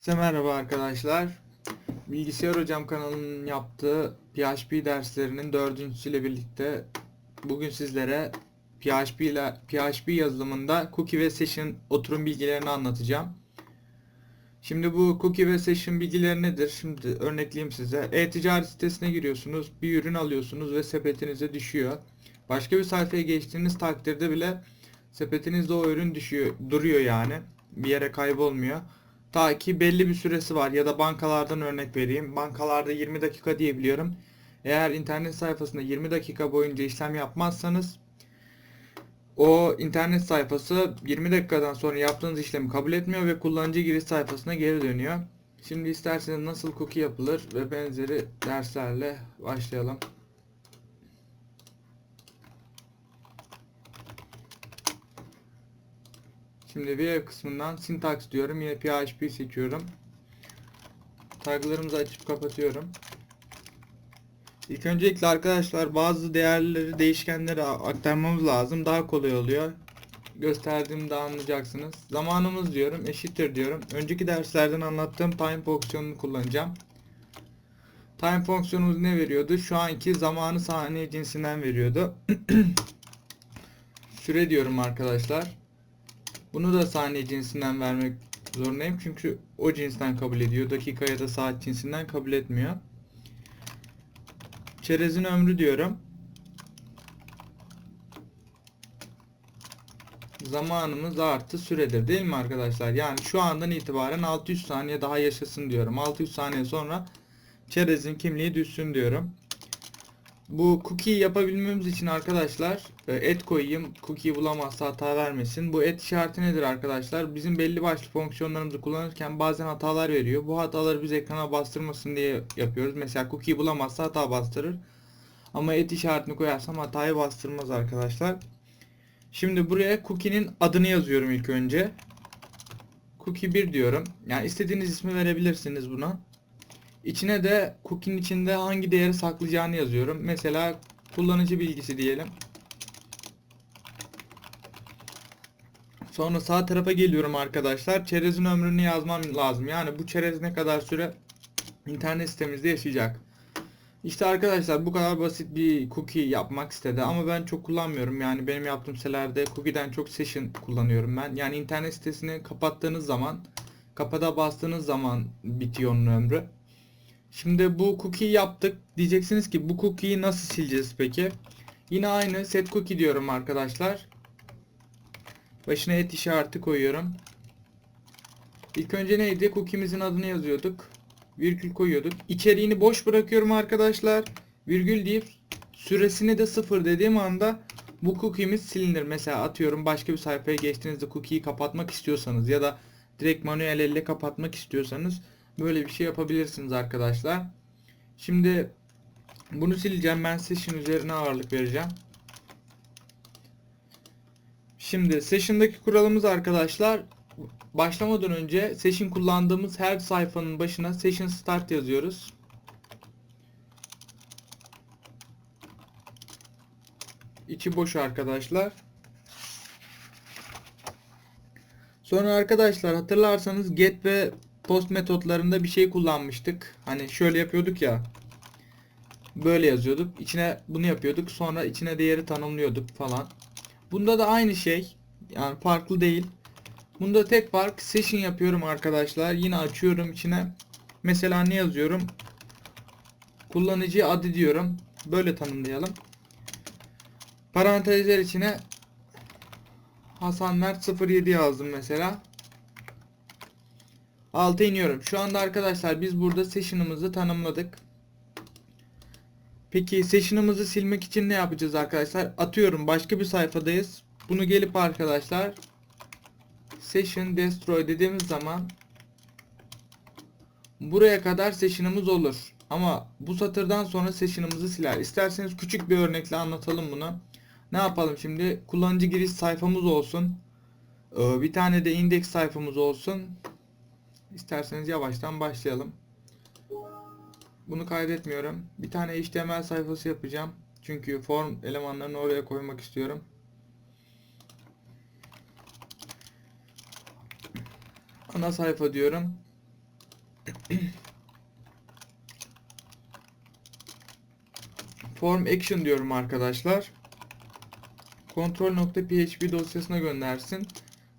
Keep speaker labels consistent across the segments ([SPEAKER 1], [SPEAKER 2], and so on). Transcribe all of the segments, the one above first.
[SPEAKER 1] Size merhaba arkadaşlar. Bilgisayar Hocam kanalının yaptığı PHP derslerinin dördüncüsüyle birlikte bugün sizlere PHP ile PHP yazılımında cookie ve session oturum bilgilerini anlatacağım. Şimdi bu cookie ve session bilgileri nedir? Şimdi örnekleyeyim size. E-ticaret sitesine giriyorsunuz, bir ürün alıyorsunuz ve sepetinize düşüyor. Başka bir sayfaya geçtiğiniz takdirde bile sepetinizde o ürün düşüyor, duruyor yani. Bir yere kaybolmuyor. Ta ki belli bir süresi var ya da bankalardan örnek vereyim. Bankalarda 20 dakika diyebiliyorum. Eğer internet sayfasında 20 dakika boyunca işlem yapmazsanız o internet sayfası 20 dakikadan sonra yaptığınız işlemi kabul etmiyor ve kullanıcı giriş sayfasına geri dönüyor. Şimdi isterseniz nasıl cookie yapılır ve benzeri derslerle başlayalım. Şimdi web kısmından syntax diyorum. Yine PHP seçiyorum. Taglarımızı açıp kapatıyorum. İlk öncelikle arkadaşlar bazı değerleri değişkenlere aktarmamız lazım. Daha kolay oluyor. Gösterdiğimde anlayacaksınız. Zamanımız diyorum. Eşittir diyorum. Önceki derslerden anlattığım time fonksiyonunu kullanacağım. Time fonksiyonumuz ne veriyordu? Şu anki zamanı saniye cinsinden veriyordu. Süre diyorum arkadaşlar. Bunu da saniye cinsinden vermek zorundayım. Çünkü o cinsten kabul ediyor. Dakika ya da saat cinsinden kabul etmiyor. Çerezin ömrü diyorum. Zamanımız artı süredir değil mi arkadaşlar? Yani şu andan itibaren 600 saniye daha yaşasın diyorum. 600 saniye sonra çerezin kimliği düşsün diyorum. Bu cookie yapabilmemiz için arkadaşlar e, et koyayım. Cookie bulamazsa hata vermesin. Bu et işareti nedir arkadaşlar? Bizim belli başlı fonksiyonlarımızı kullanırken bazen hatalar veriyor. Bu hataları biz ekrana bastırmasın diye yapıyoruz. Mesela cookie bulamazsa hata bastırır. Ama et işaretini koyarsam hatayı bastırmaz arkadaşlar. Şimdi buraya cookie'nin adını yazıyorum ilk önce. Cookie 1 diyorum. Yani istediğiniz ismi verebilirsiniz buna. İçine de cookie'nin içinde hangi değeri saklayacağını yazıyorum. Mesela kullanıcı bilgisi diyelim. Sonra sağ tarafa geliyorum arkadaşlar. Çerezin ömrünü yazmam lazım. Yani bu çerez ne kadar süre internet sitemizde yaşayacak. İşte arkadaşlar bu kadar basit bir cookie yapmak istedi ama ben çok kullanmıyorum. Yani benim yaptığım sitelerde cookie'den çok session kullanıyorum ben. Yani internet sitesini kapattığınız zaman kapada bastığınız zaman bitiyor onun ömrü. Şimdi bu cookie yaptık. Diyeceksiniz ki bu cookie'yi nasıl sileceğiz peki? Yine aynı set cookie diyorum arkadaşlar. Başına et işareti koyuyorum. İlk önce neydi? Cookie'mizin adını yazıyorduk. Virgül koyuyorduk. İçeriğini boş bırakıyorum arkadaşlar. Virgül deyip süresini de sıfır dediğim anda bu cookie'miz silinir. Mesela atıyorum başka bir sayfaya geçtiğinizde cookie'yi kapatmak istiyorsanız ya da direkt manuel elle kapatmak istiyorsanız Böyle bir şey yapabilirsiniz arkadaşlar. Şimdi bunu sileceğim. Ben session üzerine ağırlık vereceğim. Şimdi session'daki kuralımız arkadaşlar başlamadan önce session kullandığımız her sayfanın başına session start yazıyoruz. İçi boş arkadaşlar. Sonra arkadaşlar hatırlarsanız get ve post metotlarında bir şey kullanmıştık. Hani şöyle yapıyorduk ya. Böyle yazıyorduk. İçine bunu yapıyorduk. Sonra içine değeri tanımlıyorduk falan. Bunda da aynı şey. Yani farklı değil. Bunda tek fark session yapıyorum arkadaşlar. Yine açıyorum içine. Mesela ne yazıyorum? Kullanıcı adı diyorum. Böyle tanımlayalım. Parantezler içine Hasan Mert 07 yazdım mesela. Alta iniyorum. Şu anda arkadaşlar biz burada session'ımızı tanımladık. Peki session'ımızı silmek için ne yapacağız arkadaşlar? Atıyorum başka bir sayfadayız. Bunu gelip arkadaşlar session destroy dediğimiz zaman buraya kadar session'ımız olur. Ama bu satırdan sonra session'ımızı siler. İsterseniz küçük bir örnekle anlatalım bunu. Ne yapalım şimdi? Kullanıcı giriş sayfamız olsun. Ee, bir tane de indeks sayfamız olsun. İsterseniz yavaştan başlayalım. Bunu kaydetmiyorum. Bir tane HTML sayfası yapacağım. Çünkü form elemanlarını oraya koymak istiyorum. Ana sayfa diyorum. form action diyorum arkadaşlar. Control.php dosyasına göndersin.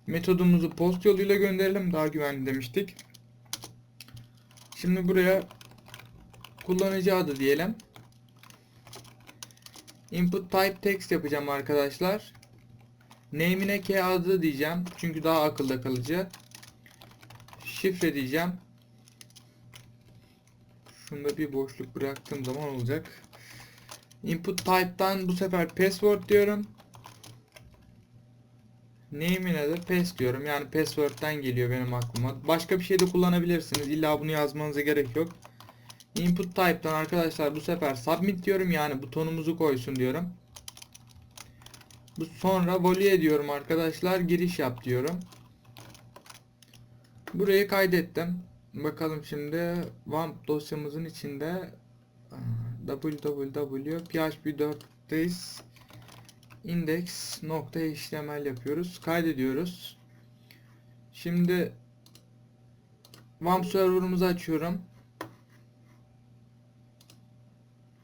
[SPEAKER 1] Metodumuzu post yoluyla gönderelim. Daha güvenli demiştik. Şimdi buraya kullanıcı adı diyelim. Input type text yapacağım arkadaşlar. Name'ine k adı diyeceğim. Çünkü daha akılda kalıcı. Şifre diyeceğim. Şunda bir boşluk bıraktığım zaman olacak. Input type'dan bu sefer password diyorum. Name'ine de pass diyorum. Yani password'den geliyor benim aklıma. Başka bir şey de kullanabilirsiniz. İlla bunu yazmanıza gerek yok. Input type'dan arkadaşlar bu sefer submit diyorum. Yani butonumuzu koysun diyorum. Bu sonra volüye diyorum arkadaşlar. Giriş yap diyorum. Burayı kaydettim. Bakalım şimdi WAMP dosyamızın içinde www.php4'teyiz index.html yapıyoruz. Kaydediyoruz. Şimdi WAMP server'ımızı açıyorum.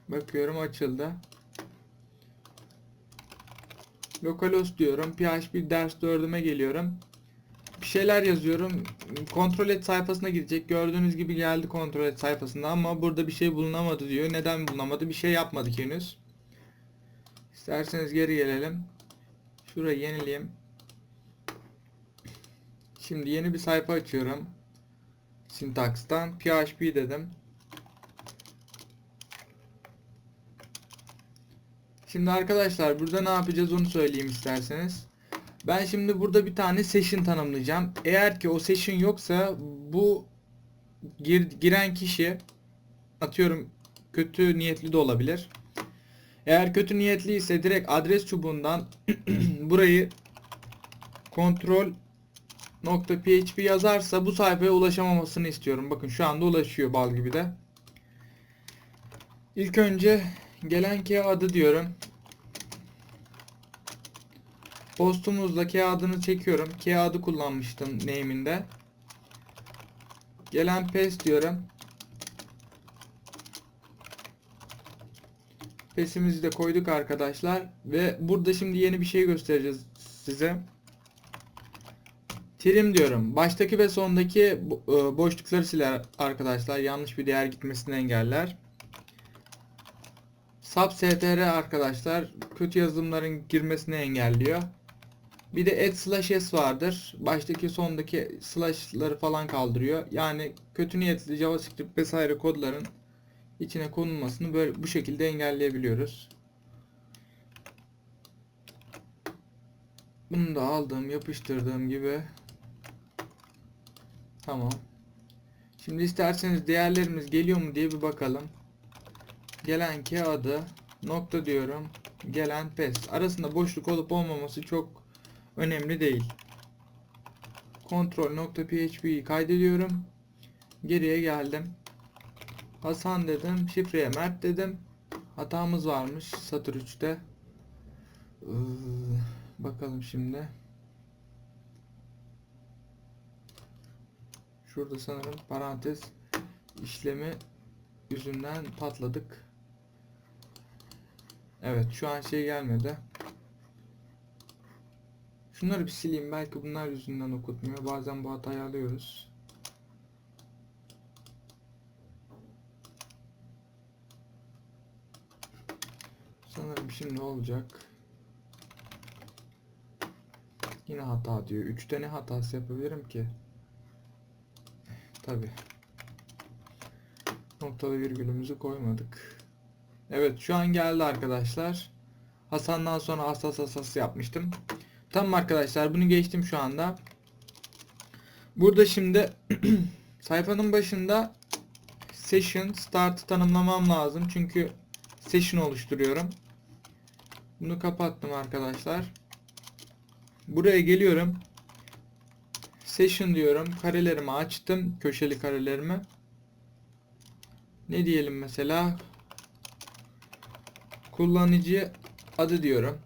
[SPEAKER 1] Bakıyorum açıldı. Localhost diyorum. PHP ders 4'üme geliyorum. Bir şeyler yazıyorum. Kontrol et sayfasına gidecek. Gördüğünüz gibi geldi kontrol et sayfasında ama burada bir şey bulunamadı diyor. Neden bulunamadı? Bir şey yapmadık henüz. İsterseniz geri gelelim. Şurayı yenileyim. Şimdi yeni bir sayfa açıyorum. Syntax'tan PHP dedim. Şimdi arkadaşlar burada ne yapacağız onu söyleyeyim isterseniz. Ben şimdi burada bir tane session tanımlayacağım. Eğer ki o session yoksa bu gir, giren kişi atıyorum kötü niyetli de olabilir. Eğer kötü niyetli ise direkt adres çubuğundan burayı kontrol .php yazarsa bu sayfaya ulaşamamasını istiyorum. Bakın şu anda ulaşıyor bal gibi de. İlk önce gelen key adı diyorum. Postumuzla key adını çekiyorum. Key adı kullanmıştım name'inde. Gelen paste diyorum. Pesimizi de koyduk arkadaşlar. Ve burada şimdi yeni bir şey göstereceğiz size. Trim diyorum. Baştaki ve sondaki e, boşlukları siler arkadaşlar. Yanlış bir değer gitmesini engeller. Sub str arkadaşlar kötü yazılımların girmesini engelliyor. Bir de add slash s vardır. Baştaki sondaki slash'ları falan kaldırıyor. Yani kötü niyetli JavaScript vesaire kodların içine konulmasını böyle bu şekilde engelleyebiliyoruz. Bunu da aldığım, yapıştırdığım gibi tamam. Şimdi isterseniz değerlerimiz geliyor mu diye bir bakalım. Gelen kağıdı nokta diyorum. Gelen pes. Arasında boşluk olup olmaması çok önemli değil. Kontrol nokta php'yi kaydediyorum. Geriye geldim. Hasan dedim. Şifreye Mert dedim. Hatamız varmış satır 3'te. Ee, bakalım şimdi. Şurada sanırım parantez işlemi yüzünden patladık. Evet şu an şey gelmedi. Şunları bir sileyim. Belki bunlar yüzünden okutmuyor. Bazen bu hatayı alıyoruz. Sanırım şimdi olacak. Yine hata diyor. 3 tane hatası yapabilirim ki? Tabi. Noktalı virgülümüzü koymadık. Evet şu an geldi arkadaşlar. Hasan'dan sonra asas asas yapmıştım. Tamam arkadaşlar bunu geçtim şu anda. Burada şimdi sayfanın başında session start'ı tanımlamam lazım. Çünkü session oluşturuyorum. Bunu kapattım arkadaşlar. Buraya geliyorum. Session diyorum. Karelerimi açtım. Köşeli karelerimi. Ne diyelim mesela? Kullanıcı adı diyorum.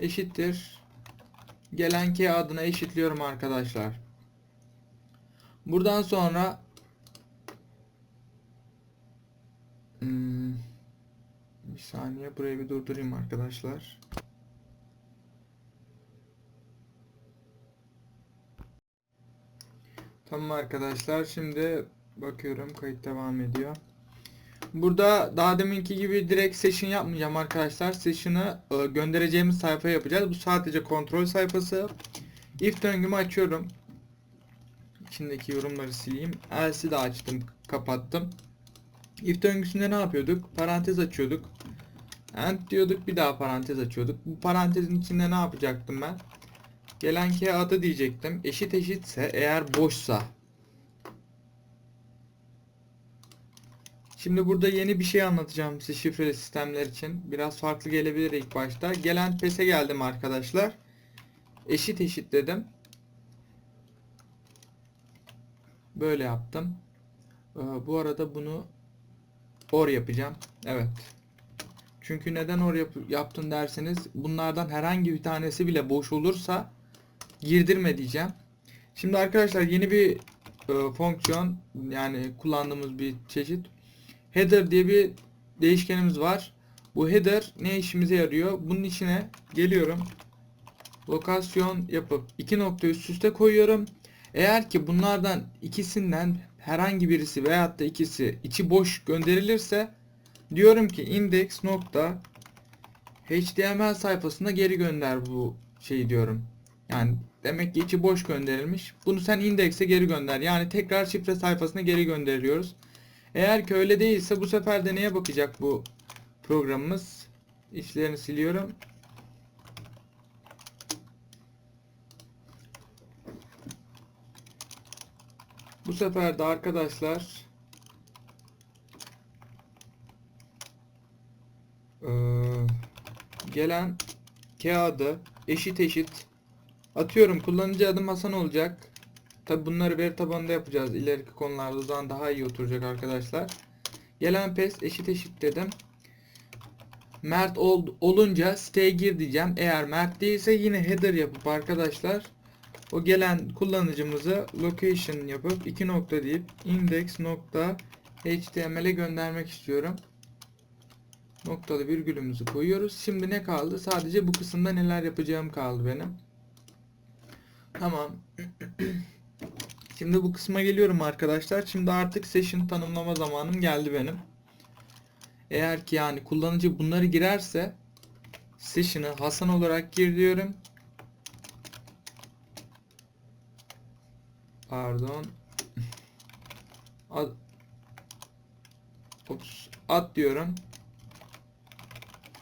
[SPEAKER 1] Eşittir. Gelen key adına eşitliyorum arkadaşlar. Buradan sonra Hmm, bir saniye burayı bir durdurayım arkadaşlar. Tamam arkadaşlar şimdi bakıyorum kayıt devam ediyor. Burada daha deminki gibi direkt session yapmayacağım arkadaşlar. Session'ı e, göndereceğimiz sayfa yapacağız. Bu sadece kontrol sayfası. If döngümü açıyorum. İçindeki yorumları sileyim. Else'i de açtım, kapattım. If döngüsünde ne yapıyorduk? Parantez açıyorduk. And diyorduk bir daha parantez açıyorduk. Bu parantezin içinde ne yapacaktım ben? Gelen k adı diyecektim. Eşit eşitse eğer boşsa. Şimdi burada yeni bir şey anlatacağım size şifreli sistemler için. Biraz farklı gelebilir ilk başta. Gelen PES'e geldim arkadaşlar. Eşit eşit dedim. Böyle yaptım. Ee, bu arada bunu or yapacağım. Evet. Çünkü neden or yap yaptın derseniz bunlardan herhangi bir tanesi bile boş olursa girdirme diyeceğim. Şimdi arkadaşlar yeni bir e, fonksiyon yani kullandığımız bir çeşit header diye bir değişkenimiz var. Bu header ne işimize yarıyor? Bunun içine geliyorum. Lokasyon yapıp iki nokta üst üste koyuyorum. Eğer ki bunlardan ikisinden herhangi birisi veyahut da ikisi içi boş gönderilirse diyorum ki index nokta HTML sayfasına geri gönder bu şeyi diyorum. Yani demek ki içi boş gönderilmiş. Bunu sen indekse geri gönder. Yani tekrar şifre sayfasına geri gönderiyoruz. Eğer ki öyle değilse bu sefer de neye bakacak bu programımız? İçlerini siliyorum. Bu sefer de arkadaşlar eee, gelen kağıdı eşit eşit atıyorum kullanıcı adım Hasan olacak. Tabi bunları veri tabanında yapacağız. İleriki konularda zaman daha iyi oturacak arkadaşlar. Gelen pes eşit eşit dedim. Mert ol, olunca siteye gir diyeceğim. Eğer Mert değilse yine header yapıp arkadaşlar o gelen kullanıcımızı location yapıp iki nokta deyip index html'e göndermek istiyorum. Noktalı virgülümüzü koyuyoruz. Şimdi ne kaldı? Sadece bu kısımda neler yapacağım kaldı benim. Tamam. Şimdi bu kısma geliyorum arkadaşlar. Şimdi artık session tanımlama zamanım geldi benim. Eğer ki yani kullanıcı bunları girerse session'ı Hasan olarak gir diyorum. Pardon. Ad, Ops, ad diyorum.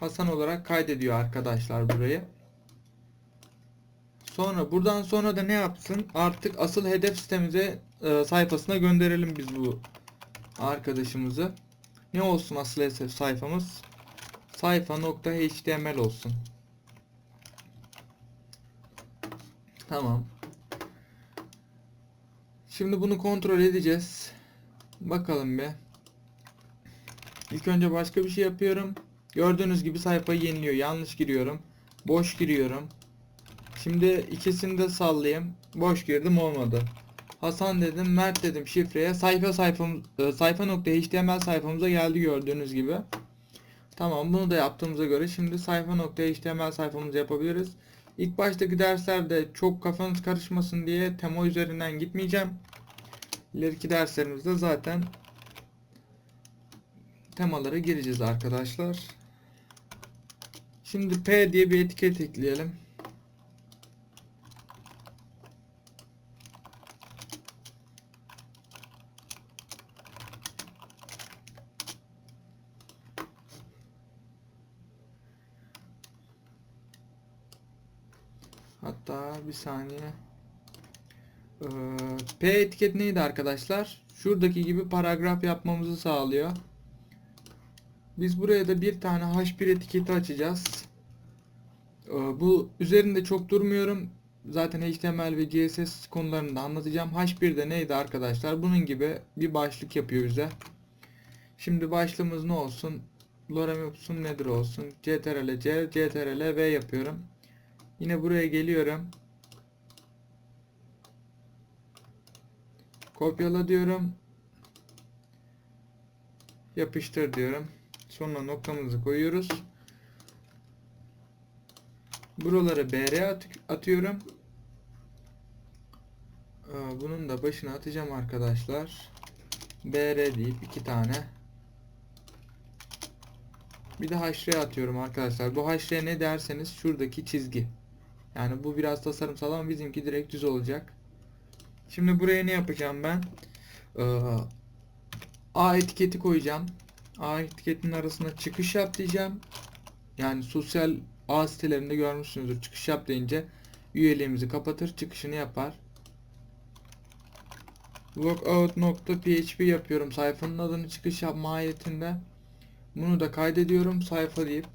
[SPEAKER 1] Hasan olarak kaydediyor arkadaşlar burayı. Sonra buradan sonra da ne yapsın? Artık asıl hedef sitemize e, sayfasına gönderelim biz bu arkadaşımızı. Ne olsun asıl hedef sayfamız? Sayfa.html olsun. Tamam. Şimdi bunu kontrol edeceğiz. Bakalım bir. İlk önce başka bir şey yapıyorum. Gördüğünüz gibi sayfayı yeniliyor. Yanlış giriyorum. Boş giriyorum. Şimdi ikisini de sallayayım. Boş girdim olmadı. Hasan dedim, Mert dedim şifreye. Sayfa sayfam e, sayfa.html sayfamıza geldi gördüğünüz gibi. Tamam bunu da yaptığımıza göre şimdi sayfa.html sayfamızı yapabiliriz. İlk baştaki derslerde çok kafanız karışmasın diye tema üzerinden gitmeyeceğim. İleriki derslerimizde zaten temalara gireceğiz arkadaşlar. Şimdi P diye bir etiket ekleyelim. Hatta bir saniye. Ee, P etiket neydi arkadaşlar? Şuradaki gibi paragraf yapmamızı sağlıyor. Biz buraya da bir tane H1 etiketi açacağız. Ee, bu üzerinde çok durmuyorum. Zaten HTML ve CSS konularını da anlatacağım. H1'de neydi arkadaşlar? Bunun gibi bir başlık yapıyor bize. Şimdi başlığımız ne olsun? Lorem ipsum nedir olsun? CTRL C, CTRL V yapıyorum. Yine buraya geliyorum. Kopyala diyorum. Yapıştır diyorum. Sonra noktamızı koyuyoruz. Buralara BR at atıyorum. Bunun da başına atacağım arkadaşlar. BR deyip iki tane. Bir de HR atıyorum arkadaşlar. Bu HR ne derseniz şuradaki çizgi. Yani bu biraz tasarımsal ama bizimki direkt düz olacak. Şimdi buraya ne yapacağım ben? A etiketi koyacağım. A etiketinin arasına çıkış yap diyeceğim. Yani sosyal ağ sitelerinde görmüşsünüzdür. Çıkış yap deyince üyeliğimizi kapatır, çıkışını yapar. Logout.php yapıyorum. Sayfanın adını çıkış yap mahiyetinde. Bunu da kaydediyorum sayfa deyip.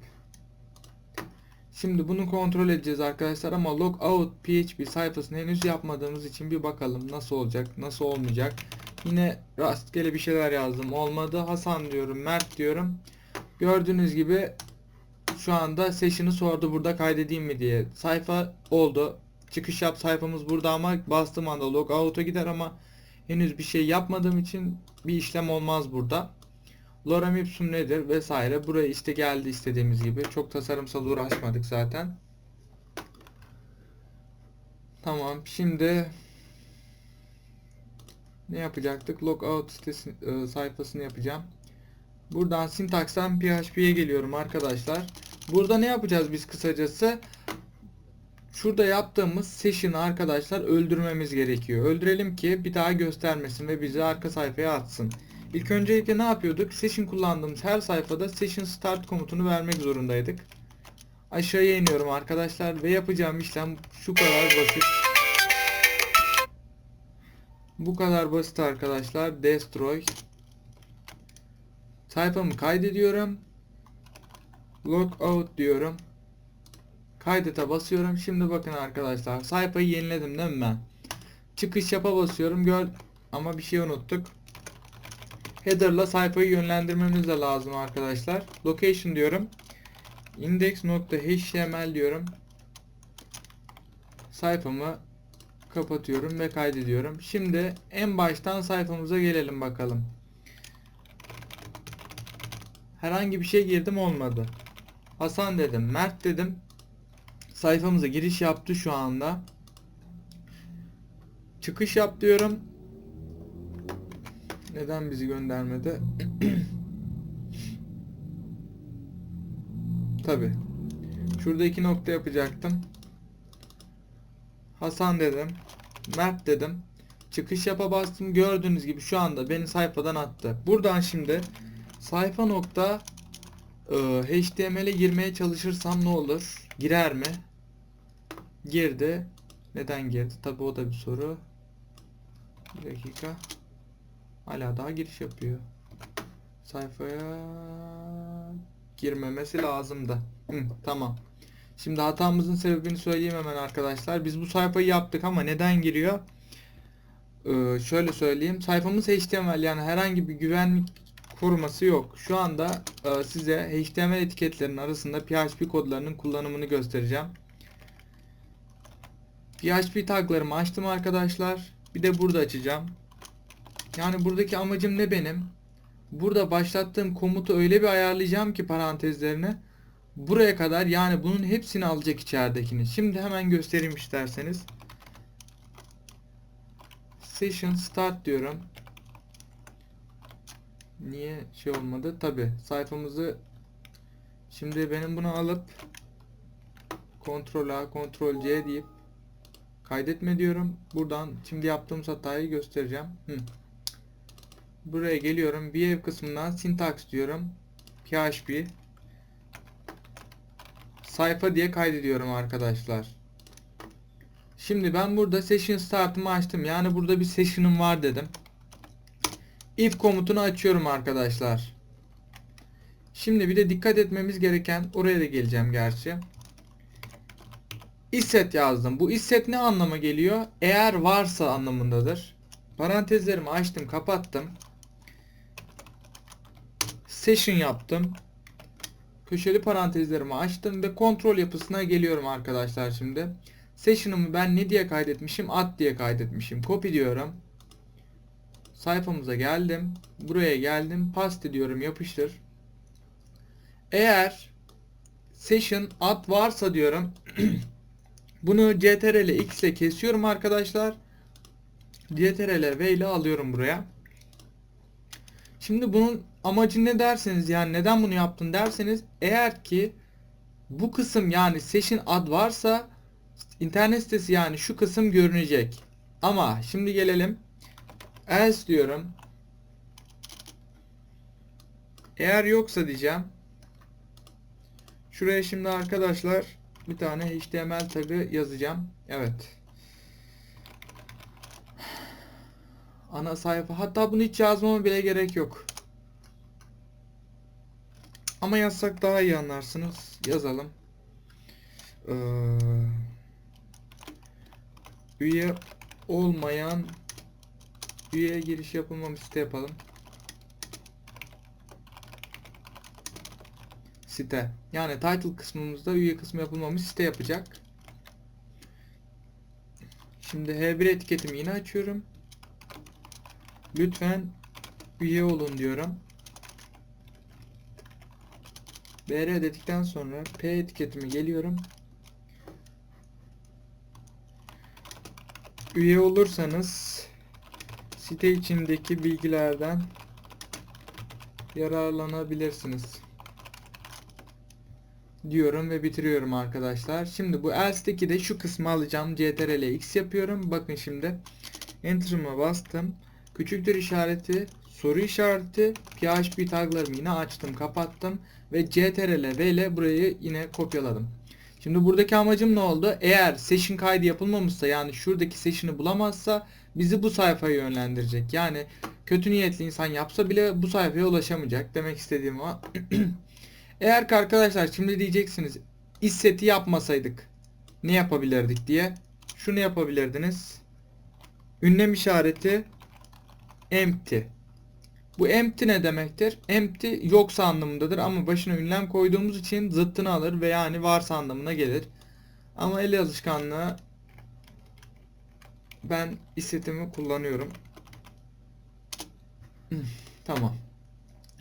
[SPEAKER 1] Şimdi bunu kontrol edeceğiz arkadaşlar ama logout php sayfasını henüz yapmadığımız için bir bakalım nasıl olacak, nasıl olmayacak. Yine rastgele bir şeyler yazdım. Olmadı. Hasan diyorum, Mert diyorum. Gördüğünüz gibi şu anda session'ı sordu burada kaydedeyim mi diye. Sayfa oldu. Çıkış yap sayfamız burada ama bastığım anda logout'a gider ama henüz bir şey yapmadığım için bir işlem olmaz burada. Lorem ipsum nedir vesaire. Buraya işte geldi istediğimiz gibi. Çok tasarımsal uğraşmadık zaten. Tamam. Şimdi ne yapacaktık? Logout sitesi, e, sayfasını yapacağım. Buradan syntax'tan PHP'ye geliyorum arkadaşlar. Burada ne yapacağız biz kısacası? Şurada yaptığımız session'ı arkadaşlar öldürmemiz gerekiyor. Öldürelim ki bir daha göstermesin ve bizi arka sayfaya atsın. İlk öncelikle ne yapıyorduk? Session kullandığımız her sayfada session start komutunu vermek zorundaydık. Aşağıya iniyorum arkadaşlar ve yapacağım işlem şu kadar basit. Bu kadar basit arkadaşlar. Destroy. Sayfamı kaydediyorum. Logout diyorum. Kaydete basıyorum. Şimdi bakın arkadaşlar. Sayfayı yeniledim değil mi ben? Çıkış yapa basıyorum. Gör ama bir şey unuttuk. Header'la sayfayı yönlendirmemiz de lazım arkadaşlar. Location diyorum. index.html diyorum. Sayfamı kapatıyorum ve kaydediyorum. Şimdi en baştan sayfamıza gelelim bakalım. Herhangi bir şey girdim olmadı. Hasan dedim, Mert dedim. Sayfamıza giriş yaptı şu anda. Çıkış yap diyorum. Neden bizi göndermedi? Tabi. Şurada iki nokta yapacaktım. Hasan dedim. Mert dedim. Çıkış yapa bastım. Gördüğünüz gibi şu anda beni sayfadan attı. Buradan şimdi sayfa nokta HTML'e girmeye çalışırsam ne olur? Girer mi? Girdi. Neden girdi? Tabi o da bir soru. Bir dakika. Hala daha giriş yapıyor. Sayfaya girmemesi lazımdı. Hı, tamam. Şimdi hatamızın sebebini söyleyeyim hemen arkadaşlar. Biz bu sayfayı yaptık ama neden giriyor? Ee, şöyle söyleyeyim. Sayfamız HTML yani herhangi bir güvenlik koruması yok. Şu anda e, size HTML etiketlerinin arasında PHP kodlarının kullanımını göstereceğim. PHP taglarımı açtım arkadaşlar. Bir de burada açacağım. Yani buradaki amacım ne benim? Burada başlattığım komutu öyle bir ayarlayacağım ki parantezlerini buraya kadar yani bunun hepsini alacak içeridekini. Şimdi hemen göstereyim isterseniz. Session start diyorum. Niye şey olmadı? Tabi sayfamızı şimdi benim bunu alıp Ctrl A, Ctrl C deyip kaydetme diyorum. Buradan şimdi yaptığımız hatayı göstereceğim. Hı. Buraya geliyorum. View kısmından syntax diyorum. PHP sayfa diye kaydediyorum arkadaşlar. Şimdi ben burada session start'ımı açtım. Yani burada bir session'ım var dedim. If komutunu açıyorum arkadaşlar. Şimdi bir de dikkat etmemiz gereken oraya da geleceğim gerçi. Isset yazdım. Bu isset ne anlama geliyor? Eğer varsa anlamındadır. Parantezlerimi açtım, kapattım. Session yaptım. Köşeli parantezlerimi açtım ve kontrol yapısına geliyorum arkadaşlar şimdi. Session'ımı ben ne diye kaydetmişim? Ad diye kaydetmişim. Copy diyorum. Sayfamıza geldim. Buraya geldim. Paste diyorum yapıştır. Eğer session ad varsa diyorum bunu ctrl x ile kesiyorum arkadaşlar. ctrl v ile alıyorum buraya. Şimdi bunun amacı ne derseniz yani neden bunu yaptın derseniz eğer ki bu kısım yani session ad varsa internet sitesi yani şu kısım görünecek. Ama şimdi gelelim else diyorum. Eğer yoksa diyeceğim. Şuraya şimdi arkadaşlar bir tane HTML tagı yazacağım. Evet. Ana sayfa. Hatta bunu hiç yazmama bile gerek yok. Ama yazsak daha iyi anlarsınız. Yazalım. Ee, üye olmayan üye giriş yapılmamış site yapalım. Site. Yani title kısmımızda üye kısmı yapılmamış site yapacak. Şimdi H1 etiketimi yine açıyorum. Lütfen üye olun diyorum. BR dedikten sonra P etiketimi geliyorum. Üye olursanız site içindeki bilgilerden yararlanabilirsiniz. Diyorum ve bitiriyorum arkadaşlar. Şimdi bu else'deki de şu kısmı alacağım. CTRL X yapıyorum. Bakın şimdi. Enter'ıma bastım. Küçüktür işareti, soru işareti, PHP taglarımı yine açtım, kapattım ve CTRL V ile burayı yine kopyaladım. Şimdi buradaki amacım ne oldu? Eğer session kaydı yapılmamışsa yani şuradaki session'ı bulamazsa bizi bu sayfaya yönlendirecek. Yani kötü niyetli insan yapsa bile bu sayfaya ulaşamayacak. Demek istediğim o. Eğer ki arkadaşlar şimdi diyeceksiniz is seti yapmasaydık ne yapabilirdik diye. Şunu yapabilirdiniz. Ünlem işareti empty. Bu empty ne demektir? Empty yoksa anlamındadır ama başına ünlem koyduğumuz için zıttını alır ve yani varsa anlamına gelir. Ama el alışkanlığı ben isetimi kullanıyorum. Tamam.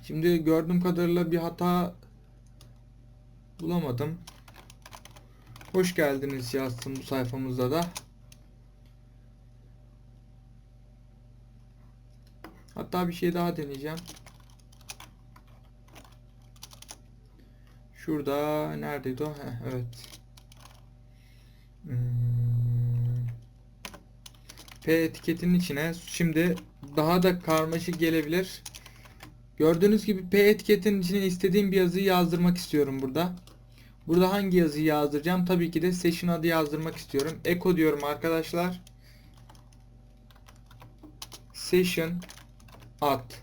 [SPEAKER 1] Şimdi gördüğüm kadarıyla bir hata bulamadım. Hoş geldiniz yazsın bu sayfamızda da. Hatta bir şey daha deneyeceğim. Şurada neredeydi o? Heh, evet. Hmm. P etiketinin içine şimdi daha da karmaşık gelebilir. Gördüğünüz gibi P etiketinin içine istediğim bir yazıyı yazdırmak istiyorum burada. Burada hangi yazıyı yazdıracağım? Tabii ki de session adı yazdırmak istiyorum. Echo diyorum arkadaşlar. Session at.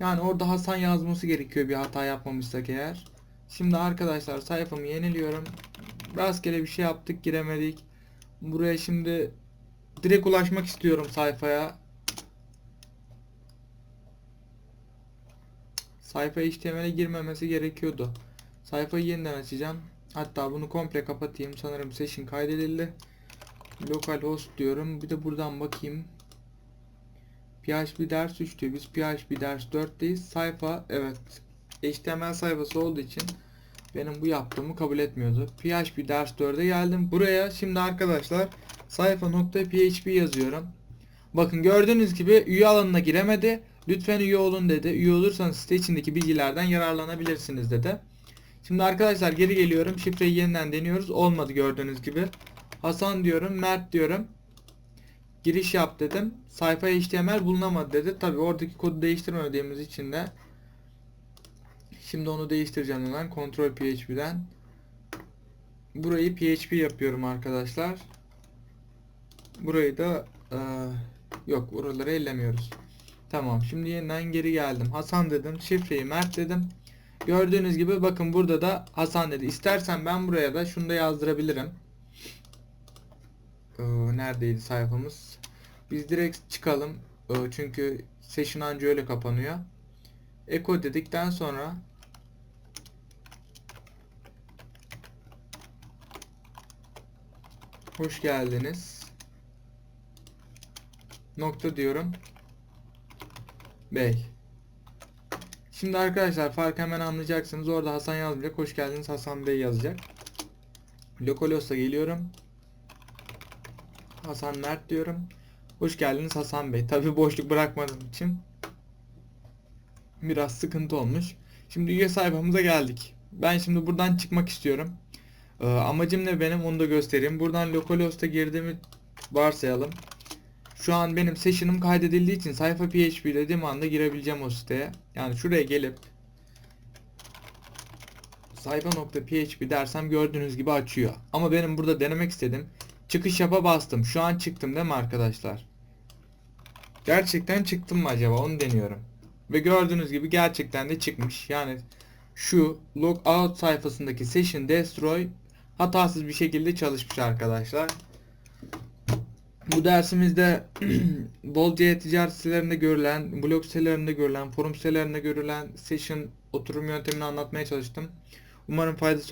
[SPEAKER 1] Yani orada Hasan yazması gerekiyor bir hata yapmamışsak eğer. Şimdi arkadaşlar sayfamı yeniliyorum. Rastgele bir şey yaptık giremedik. Buraya şimdi direkt ulaşmak istiyorum sayfaya. Sayfa HTML'e girmemesi gerekiyordu. Sayfayı yeniden açacağım. Hatta bunu komple kapatayım. Sanırım session kaydedildi. Localhost diyorum. Bir de buradan bakayım. PHP ders 3 diyor. Biz PHP ders 4'teyiz. Sayfa evet HTML sayfası olduğu için benim bu yaptığımı kabul etmiyordu. PHP ders 4'e geldim. Buraya şimdi arkadaşlar sayfa.php yazıyorum. Bakın gördüğünüz gibi üye alanına giremedi. Lütfen üye olun dedi. Üye olursanız site içindeki bilgilerden yararlanabilirsiniz dedi. Şimdi arkadaşlar geri geliyorum. Şifreyi yeniden deniyoruz. Olmadı gördüğünüz gibi. Hasan diyorum. Mert diyorum. Giriş yap dedim. Sayfa HTML bulunamadı dedi. Tabi oradaki kodu değiştirmediğimiz için de şimdi onu değiştireceğim hemen. Kontrol PHP'den. Burayı PHP yapıyorum arkadaşlar. Burayı da e, yok buraları ellemiyoruz. Tamam şimdi yeniden geri geldim. Hasan dedim. Şifreyi Mert dedim. Gördüğünüz gibi bakın burada da Hasan dedi. İstersen ben buraya da şunu da yazdırabilirim. Ee, neredeydi sayfamız? Biz direkt çıkalım. Ee, çünkü session anca öyle kapanıyor. Echo dedikten sonra Hoş geldiniz. Nokta diyorum. Bey. Şimdi arkadaşlar fark hemen anlayacaksınız. Orada Hasan yazmayacak. Hoş geldiniz Hasan Bey yazacak. Lokolos'a geliyorum. Hasan Mert diyorum. Hoş geldiniz Hasan Bey. Tabi boşluk bırakmadığım için biraz sıkıntı olmuş. Şimdi üye sayfamıza geldik. Ben şimdi buradan çıkmak istiyorum. Ee, amacım ne benim onu da göstereyim. Buradan Localhost'a girdiğimi varsayalım. Şu an benim session'ım kaydedildiği için sayfa PHP dediğim anda girebileceğim o siteye. Yani şuraya gelip sayfa.php dersem gördüğünüz gibi açıyor. Ama benim burada denemek istedim. Çıkış yapa bastım. Şu an çıktım değil mi arkadaşlar? Gerçekten çıktım mı acaba? Onu deniyorum. Ve gördüğünüz gibi gerçekten de çıkmış. Yani şu logout sayfasındaki session destroy hatasız bir şekilde çalışmış arkadaşlar. Bu dersimizde bolca ticaret sitelerinde görülen, blog sitelerinde görülen, forum sitelerinde görülen session oturum yöntemini anlatmaya çalıştım. Umarım faydası